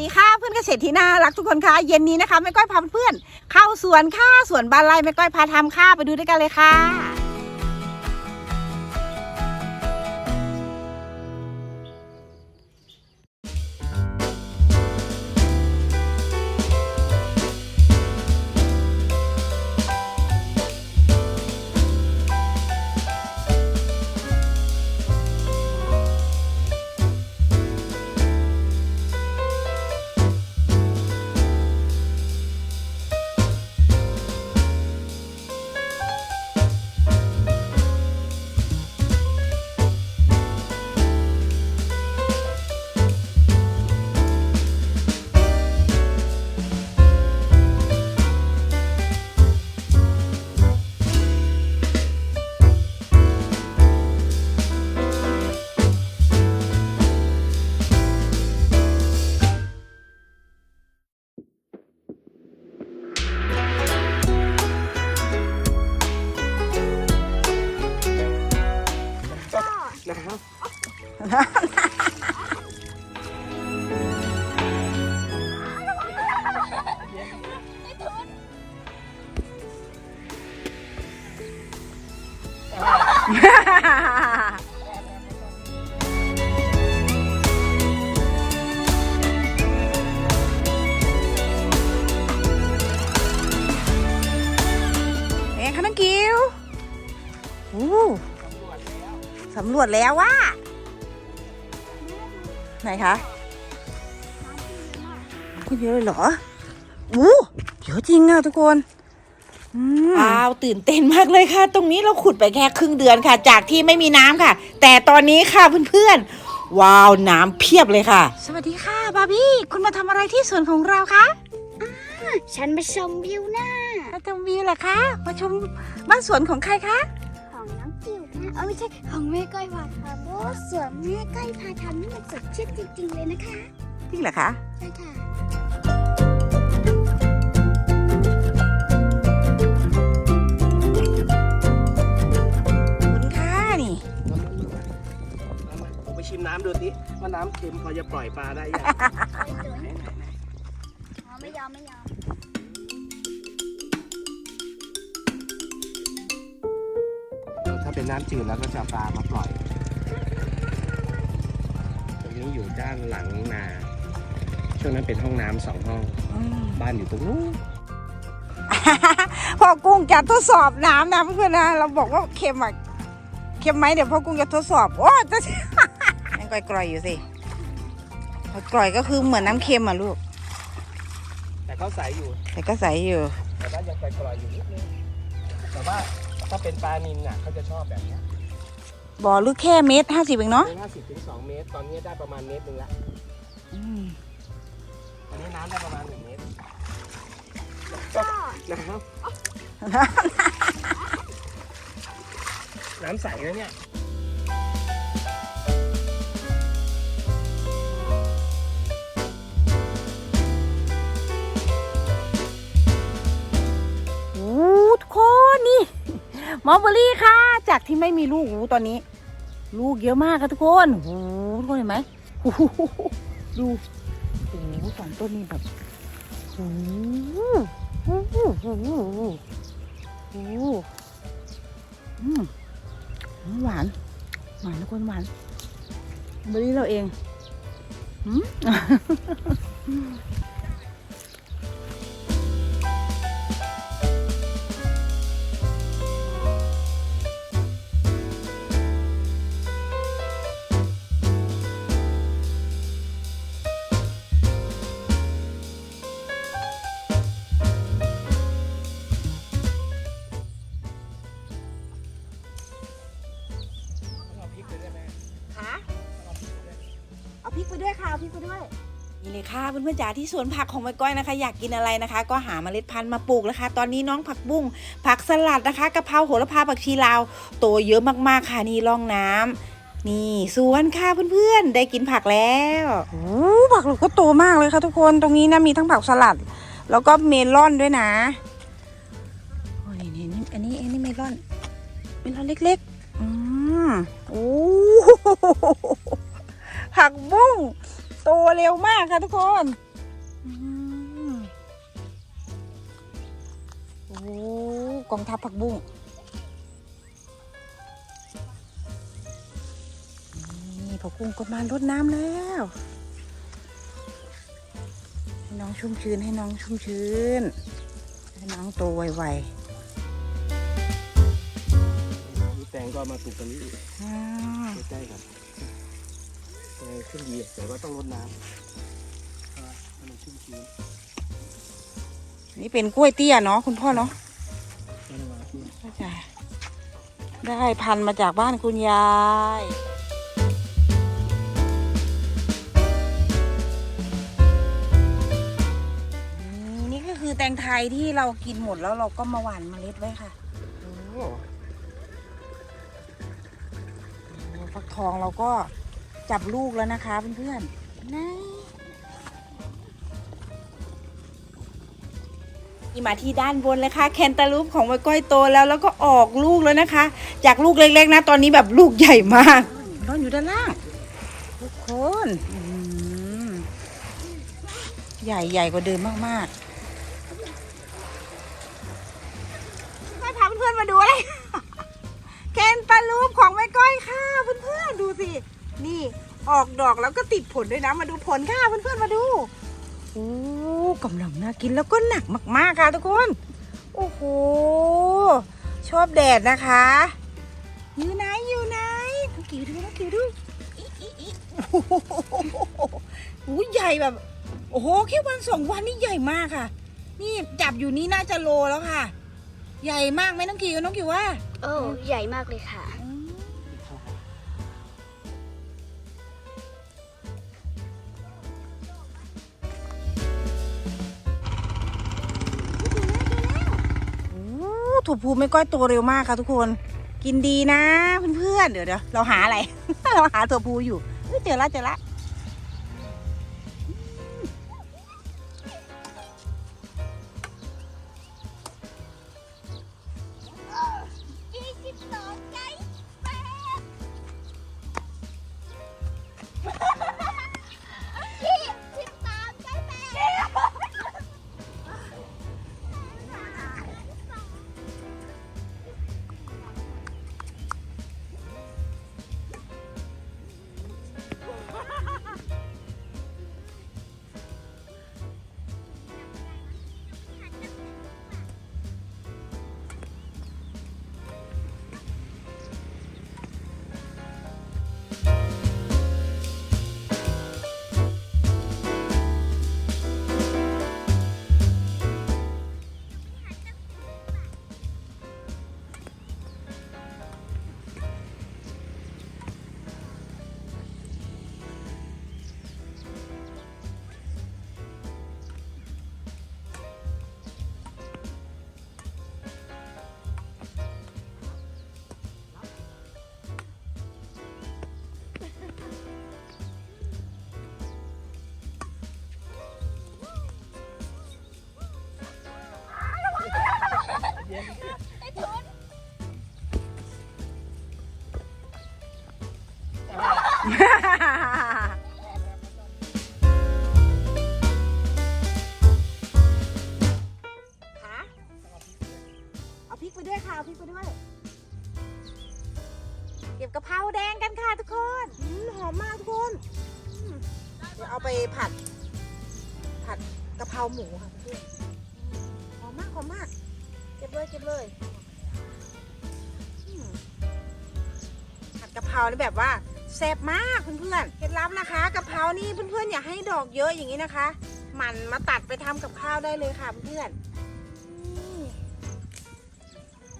ดีค่ะเพื่อนเกษตรที่น่ารักทุกคนค่ะเย็นนี้นะคะแม่ก้อยพาเพื่อนเข้าสวนค่ะสวนบานไร่แม่ก้อยพาทำค่ะไปดูด้วยกันเลยค่ะ เองคะน้องกิวอู้สำรวจแล้วว่า ไหนคะก็เยอะเลยเหรออู้เยอะจริงอะทุกคนอืมว้าวตื่นเต้นมากเลยค่ะ ตรงนี้เราขุดไปแค่ครึ่งเดือนค่ะ จากที่ไม่มีน้ำค่ะ แต่ตอนนี้ค่ะเพื่อนๆ ว้าวน้ำเพียบเลยค่ะ สวัสดีค่ะ บาร์บี้ คุณมาทำอะไรที่สวนของเราคะฉันมาชมวิวหน้ามาชมวิวเหรอคะ มาชมบ้านสวนของใครคะ เออไม่ใช่ของแม่ก้อยพาทำโอ้สวนแม่ก้อยพาทำนี่มันสดชื่นจริง ๆ เลยนะคะ จริงเหรอคะ ใช่ค่ะ คุณค่ะนี่ ผมไปชิมน้ำดูสิว่าน้ำเค็มพอจะปล่อยปลาได้ยังสวยๆอ๋อไม่ยอมไม่ยอม นน้ำจืดแล้วก็จะเอาปลามาปล่อยตรงนี้อยู่ด้านหลังนาช่วงนั้นเป็นห้องน้ำสองห้อง บ้านอยู่ตรงนู้นพ่อกุ้งจะทดสอบน้ำนะเพื่อนๆนะเราบอกว่าเค็มอะเค็มไหมเดี๋ยวพ่อกุ้งจะทดสอบโอ้จะยังกร่อยๆอยู่สิกร่อยก็คือเหมือนน้ำเค็มอะลูก แต่เขาใสอยู่ แต่ก็ใสอยู่ แต่ว่ายังกร่อยๆอยู่นิดนึงแต่ว่า ถ้าเป็นปลานินน่ะเขาจะชอบแบบเนี้ยบ่อลึกแค่เมตรห้าสิบเองเนาะเป็นห้าสิบถึงสองเมตร ตอนนี้ได้ประมาณเมตรหนึงละอืมตอนนี้น้ำได้ประมาณหนึ่งเมตรก็น้ำน้ำใสแล้วเนี่ย มอเบอรี่ค่ะ จากที่ไม่มีลูกตอนนี้ ลูกเยอะมากค่ะทุกคนโอ้ทุกคนเห็นไหมดูโอ้สองต้นนี้แบบโอ้โหหโอ้โหโอ้โหอืมหวานหวานทุกคนหวานเบอร์รี่เราเองอืม นี่เลยค่ะเพื่อนๆจ๋าที่สวนผักของแม่ก้อยนะคะ อยากกินอะไรนะคะ ก็หาเมล็ดพันธุ์มาปลูกนะคะ ตอนนี้น้องผักบุ้งผักสลัดนะคะกะเพราโหระพาผักชีลาวโตเยอะมากๆค่ะนี่ร่องน้ำนี่สวนค่ะเพื่อนๆได้กินผักแล้วโอ้ผักเราก็โตมากเลยค่ะ ทุกคนตรงนี้นะมีทั้งผักสลัด แล้วก็เมลอนด้วยนะโอ้นี่นี่อันนี้อันนี้เมลอนเมลอนเล็กๆอืมโอ้ผักบุ้ง โตเร็วมากค่ะทุกคนโอ้กองทัพผักบุ้งนี่ผักบุ้งก็มารดน้ำแล้ว ให้น้องชุ่มชื้นให้น้องชุ่มชื้น ให้น้องโตไวๆแตงก็มาปลูกกรนนี้ใกล้ๆกัน ขึ้นดีแต่ว่าต้องรดน้ำเพราะว่าให้มันชุ่มชื้นนี่เป็นกล้วยเตี้ยเนาะคุณพ่อเนาะไม่ได้ว่าที่ก็จะได้พันธุ์มาจากบ้านคุณยายนี่นี่ก็คือแตงไทยที่เรากินหมดแล้วเราก็มาหว่านเมล็ดไว้ค่ะโอ้โอ้ฟักทองเราก็ จับลูกแล้วนะคะเพื่อนๆนี่นี่มาที่ด้านบนเลยค่ะแคนตาลูปของไว้ก้อยโตแล้วแล้วก็ออกลูกแล้วนะคะ จากลูกเล็กๆนะ ตอนนี้แบบลูกใหญ่มากนอนอยู่ด้านล่างทุกคนอืมใหญ่ใหญ่กว่าเดิมมากมาพาเพื่อนๆมาดูอะไร แคนตาลูปของแม่ก้อยค่ะเพื่อนๆดูสิ นี่ออกดอกแล้วก็ติดผลด้วยนะ มาดูผลค่ะเพื่อนๆมาดูโอ้กำลังน่ากินแล้วก็หนักมากๆค่ะทุกคน โอ้โห ชอบแดดนะคะ อยู่ไหนอยู่ไหนน้องกิวดูน้องกิวดูอิอิอิโอ้โหใหญ่แบบ โอ้โหแค่วันสองวันนี่ใหญ่มากค่ะ นี่จับอยู่นี่น่าจะโลแล้วค่ะ ใหญ่มากไหมน้องกิวน้องกิวว่าโอ้ใหญ่มากเลยค่ะ ถั่วพูไม่ก้อยโตเร็วมากค่ะทุกคน กินดีนะเพื่อนๆเดี๋ยวเดี๋ยวเราหาอะไร เราหาถั่วภูอยู่เฮ้ยเจอละเจอละ ไปผัด ผัดกะเพราหมูค่ะเพื่อนหอมมากหอมมาก เก็บเลยเก็บเลยผัดกะเพรานี่แบบว่าแซ่บมากเพื่อนๆเคล็ดลับนะคะกะเพรานี่เพื่อนๆอย่าให้ดอกเยอะอย่างนี้นะคะหมันมาตัดไปทำกับข้าวได้เลยค่ะเพื่อน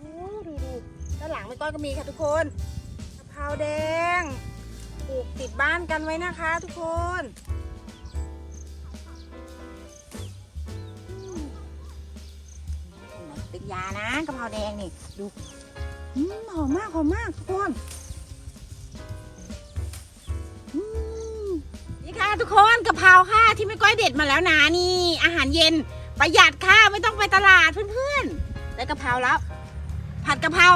ดูดูด้านหลังไม่ก้อยก็มีค่ะทุกคนกะเพราแดงปลูกติดบ้านกันไว้นะคะทุกคน เป็นยานะกะเพราแดงนี่ดูหอมมากหอมมากทุกคนนี่ค่ะทุกคนกะเพราค่ะที่ไม่ก้อยเด็ดมาแล้วนะนี่ อาหารเย็นประหยัดค่ะไม่ต้องไปตลาดเพื่อนๆได้กะเพราแล้ว ผัดกะเพรา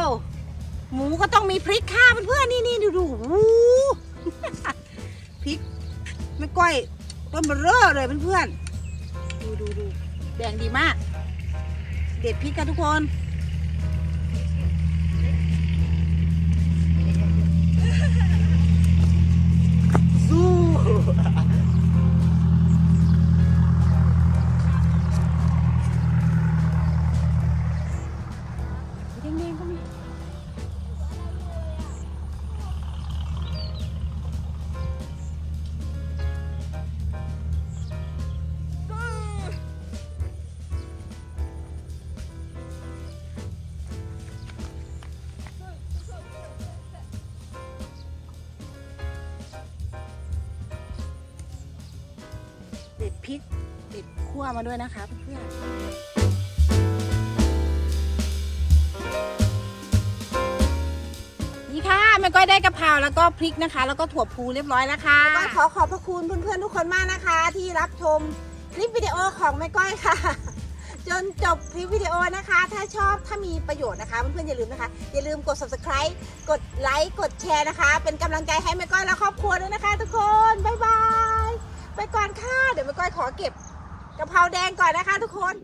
หมูก็ต้องมีพริกค่ะเพื่อนๆนี่นี่ดูดูวู้พริกไม่ก้อยต้นเบอร์เร่อเลยเพื่อนๆดูดูดูแดงดีมาก เด็ดพริกค่ะทุกคนสู้เด้งๆก็มี พริกเด็ดขั่วมาด้วยนะคะเพื่อนๆนี่ค่ะแม่ก้อยได้กะเพราแล้วก็พริกนะคะ แล้วก็ถั่วพูเรียบร้อยแล้วค่ะ ก็ขอขอบพระคุณเพื่อนๆทุกคนมากนะคะ ที่รับชมคลิปวิดีโอของแม่ก้อยค่ะ จนจบคลิปวิดีโอนะคะ ถ้าชอบถ้ามีประโยชน์นะคะเพื่อนๆอย่าลืมนะคะ อย่าลืมกด subscribe กดไลค์กดแชร์นะคะ เป็นกำลังใจให้แม่ก้อยและครอบครัวด้วยนะคะ ทุกคน บ๊ายบาย ไปก่อนค่ะ เดี๋ยวแม่ก้อยขอเก็บกะเพราแดงก่อนนะคะทุกคน